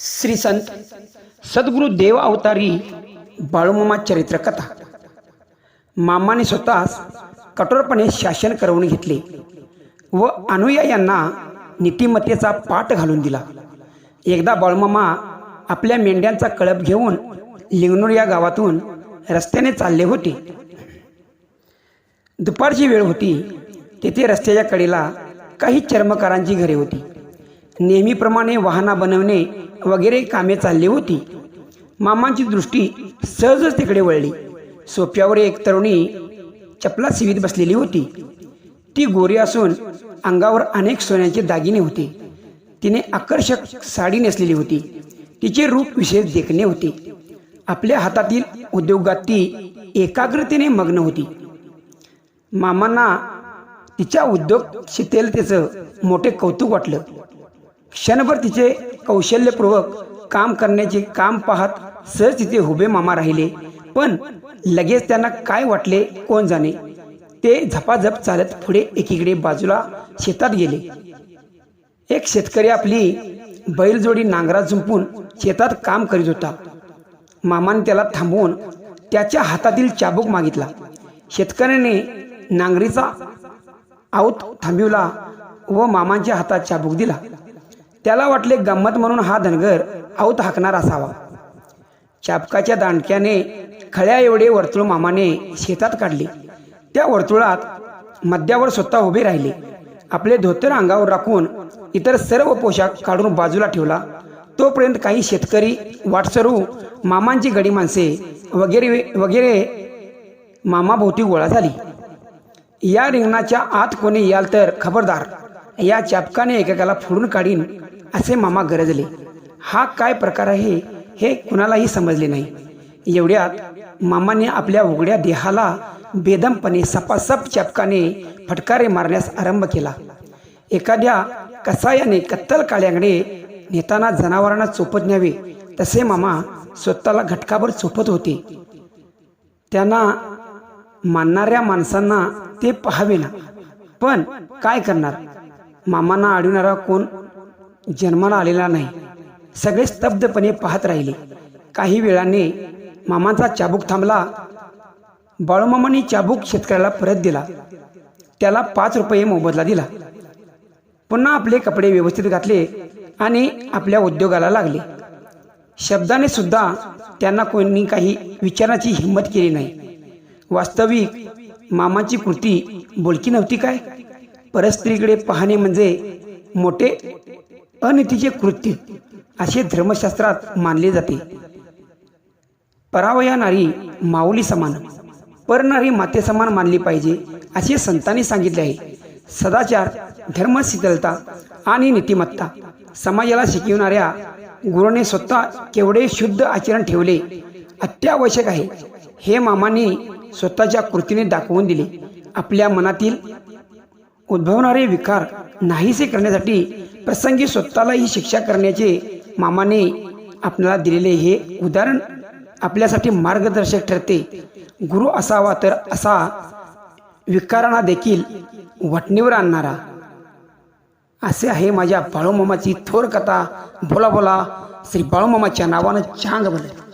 श्री संत सद्गुरु देव अवतारी बाळूमामा चरित्रकथा. मामाने स्वतःच कठोरपणे शासन करवून घेतले व अनुयायांना नीतिमत्तेचा पाठ घालून दिला. एकदा बाळूमामा आपल्या मेंढ्यांचा कळप घेऊन लिंगणूर या गावातून रस्त्याने चालले होते. दुपारची वेळ होती तेथे रस्त्याच्या कडेला काही चर्मकारांची घरे होती. नेहमीप्रमाणे वाहना बनवणे वगैरे कामे चालली होती. मामांची दृष्टी सहजच तिकडे वळली. सोप्यावर एक तरुणी चपला सिवीत बसलेली होती. ती गोरी असून अंगावर अनेक सोन्याचे दागिने होते. तिने आकर्षक साडी नेसलेली होती. तिचे रूप विशेष देखणे होते. आपल्या हातातील उद्योगात ती एकाग्रतेने मग्न होती. मामांना तिच्या उद्योग शीतलतेचं मोठे कौतुक वाटलं. क्षणभर तिचे कौशल्यपूर्वक काम करण्याचे काम पाहत सहज तिथे हुबे मामा राहिले. पण लगेच त्यांना काय वाटले कोण जाणे? ते झपाझप चालत पुढे एकीकडे बाजूला शेतात गेले. एक शेतकरी आपली बैलजोडी नांगरा झुंपून शेतात काम करीत होता. मामाने त्याला थांबवून त्याच्या हातातील चाबूक मागितला. शेतकऱ्याने नांगरीचा आऊत थांबविला व मामांच्या हातात चाबूक दिला. त्याला वाटले गंमत म्हणून हा धनगर आऊत हाकणार असावा. चापकाच्या दांडक्याने खळ्या एवढे वर्तुळ मामाने शेतात काढले. त्या वर्तुळात मध्यावर स्वतः उभे राहिले. आपले धोतर अंगावर राखून इतर सर्व पोशाख काढून बाजूला ठेवला. तोपर्यंत काही शेतकरी वाटसरू मामांची गडी माणसे वगैरे वगैरे मामाभोवती गोळा झाली. या रिंगणाच्या आत कोणी याल तर खबरदार. या चापकाने एकेकाला फोडून काढीन असे मामा गरजले. हा काय प्रकार आहे हे कुणालाही समजले नाही. एवढ्यात मामाने आपल्या उघड्या देहाला बेदमपणे सपासप चपकाने फटकारे मारण्यास आरंभ केला. एखाद्या कसायाने कत्तल काळ्याकडे नेताना जनावरांना चोपत न्यावे तसे मामा स्वतःला घटकाभर चोपत होते. त्यांना मानणाऱ्या माणसांना ते पाहावे ना. पण काय करणार? मामांना अडविणारा कोण जन्माला आलेला नाही. सगळे स्तब्धपणे पाहत राहिले. काही वेळाने मामांचा चाबूक थांबला. बाळूमामांनी चाबूक शेतकऱ्याला परत दिला. त्याला पाच रुपये मोबदला दिला. पुन्हा आपले कपडे व्यवस्थित घातले आणि आपल्या उद्योगाला लागले. शब्दाने सुद्धा त्यांना कोणी काही विचारण्याची हिंमत केली नाही. वास्तविक मामाची कृती बोलकी नव्हती काय? परस्त्रीकडे पाहणे म्हणजे मोठे अनितीचे कृत्य असे धर्मशास्त्रात मानले जाते. परावया नारी माऊली समान परनारी माते समान मानली पाहिजे असे संतांनी सांगितले आहे. सदाचार धर्मशीतलता आणि नीतिमत्ता समाजाला शिकविणाऱ्या गुरुने स्वतः केवढे शुद्ध आचरण ठेवले अत्यावश्यक आहे. हे मामांनी स्वतःच्या कृतीने दाखवून दिले. आपल्या मनातील उद्भवणारे विकार नाहीसे करण्यासाठी प्रसंगी स्वतःलाही शिक्षा करण्याचे मामाने आपल्याला दिलेले हे उदाहरण आपल्यासाठी मार्गदर्शक ठरते. गुरु असावा तर असा विकारांना देखील वटणीवर आणणारा. असे आहे माझ्या बाळूमामाची थोर कथा. बोला बोला. श्री बाळूमामाच्या नावानं चांग बनले.